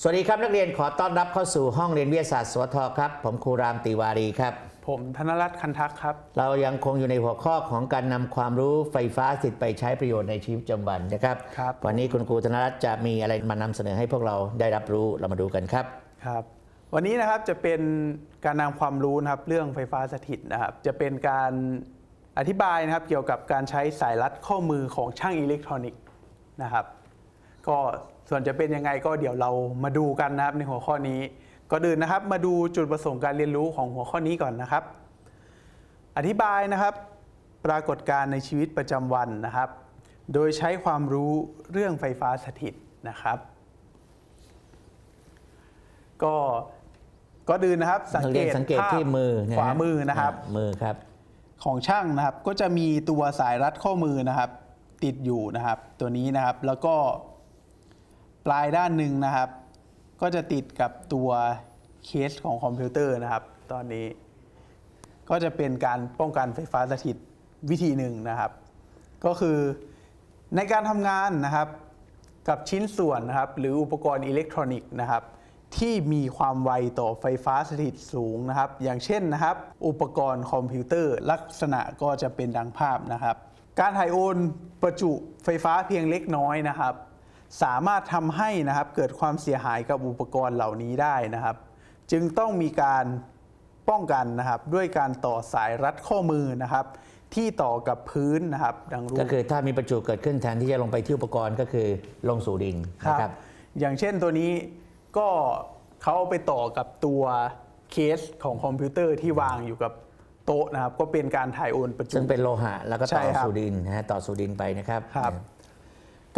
สวัสดีครับนักเรียนขอต้อนรับเข้าสู่ห้องเรียนวิทยาศาสตร์สวทครับ ผมครูรามติวารีครับ ผมธนรัตน์คันทักครับ เรายังคงอยู่ในหัวข้อของการนำความรู้ไฟฟ้าสถิตไปใช้ประโยชน์ในชีวิตประจำวันนะครับ ครับ วันนี้คุณครูธนรัตน์จะมีอะไรมานำเสนอให้พวกเราได้รับรู้เรามาดูกันครับ ครับ วันนี้นะครับจะเป็นการนำความรู้นะครับเรื่องไฟฟ้าสถิตนะครับ จะเป็นการอธิบายนะครับเกี่ยวกับการใช้สายรัดข้อมือของช่างอิเล็กทรอนิกส์นะครับ ก็ส่วนจะเป็นยังไงก็เดี๋ยวเรามาดูกันนะครับในหัวข้อนี้ก่อนอื่นนะครับ มาดูจุดประสงค์การเรียนรู้ของหัวข้อนี้ก่อนนะครับ อธิบายนะครับ ปรากฏการณ์ในชีวิตประจำวันนะครับ โดยใช้ความรู้เรื่องไฟฟ้าสถิตนะครับ ก็ก็ดืนนะครับสังนักเกเรียนตสังเกตภาพที่มือนะฮะขวามือนะครับอ่ามือครับ ของช่างนะครับก็จะมีตัวสายรัดข้อมือนะครับ ติดอยู่นะครับ ตัวนี้นะครับแล้วก็ป ลายด้านหนึ่งนะครับ ก็จะติดกับตัวเคสของคอมพิวเตอร์นะครับ ตอนนี้ ก็จะเป็นการป้องกันไฟฟ้าสถิตวิธีหนึ่งนะครับ ก็คือในการทำงานนะครับกับชิ้นส่วนนะครับ หรืออุปกรณ์อิเล็กทรอนิกส์นะครับ ที่มีความไวต่อไฟฟ้าสถิตสูงนะครับ อย่างเช่นนะครับ อุปกรณ์คอมพิวเตอร์ลักษณะก็จะเป็นดังภาพนะครับ การถ่ายโอนประจุไฟฟ้าเพียงเล็กน้อยนะครับ สามารถทำให้นะครับเกิดความเสียหายกับอุปกรณ์เหล่านี้ได้นะครับ จึงต้องมีการป้องกันนะครับ ด้วยการต่อสายรัดข้อมือนะครับ ที่ต่อกับพื้นนะครับดังรูป ก็คือถ้ามีประจุเกิดขึ้นแทนที่จะลงไปที่อุปกรณ์ก็คือลงสู่ดินครันะครับ บ อย่างเช่นตัวนี้ก็เขาเอาไปต่อกับตัวเคสของคอมพิวเตอร์ที่วางอยู่กับโต๊ะนะครับ ก็เป็นการถ่ายโอนประจุ ซึ่งเป็นโลหะแล้วก็ใช่ต่อครับสู่ดินนะฮะต่อสู่ดินไปนะครับครับ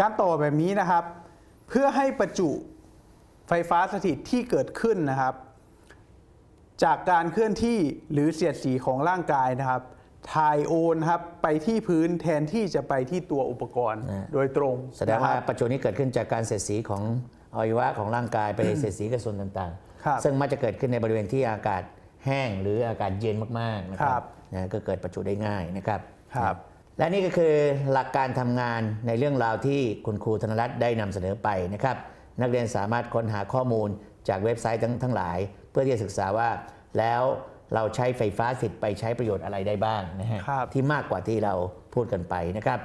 การต่อแบบนี้นะครับ เพื่อให้ประจุไฟฟ้าสถิตที่เกิดขึ้นนะครับ จากการเคลื่อนที่หรือเสียดสีของร่างกายนะครับถ่ายโอนครับไปที่พื้นแทนที่จะไปที่ตัวอุปกรณ์นะโดยตรงแสดงว่านะครับประจุนี้เกิดขึ้นจากการเสียดสีของอวัยวะของร่างกายไปเสียดสีกับส่วนต่างครับๆซึ่งมักจะเกิดขึ้นในบริเวณที่อากาศแห้งหรืออากาศเย็นมากๆนะคครัรับบนะก็เกิดประจุได้ง่ายนะครับครับ และนี่ก็คือหลักการทำงานในเรื่องราวที่คุณครูธนรัตน์ได้นำเสนอไปนะครับ นักเรียนสามารถค้นหาข้อมูลจากเว็บไซต์ทั้งทั้งหลาย เพื่อที่จะศึกษาว่าแล้วเราใช้ไฟฟ้าสถิตไปใช้ประโยชน์อะไรได้บ้างนะฮะครับที่มากกว่าที่เราพูดกันไปนะครับ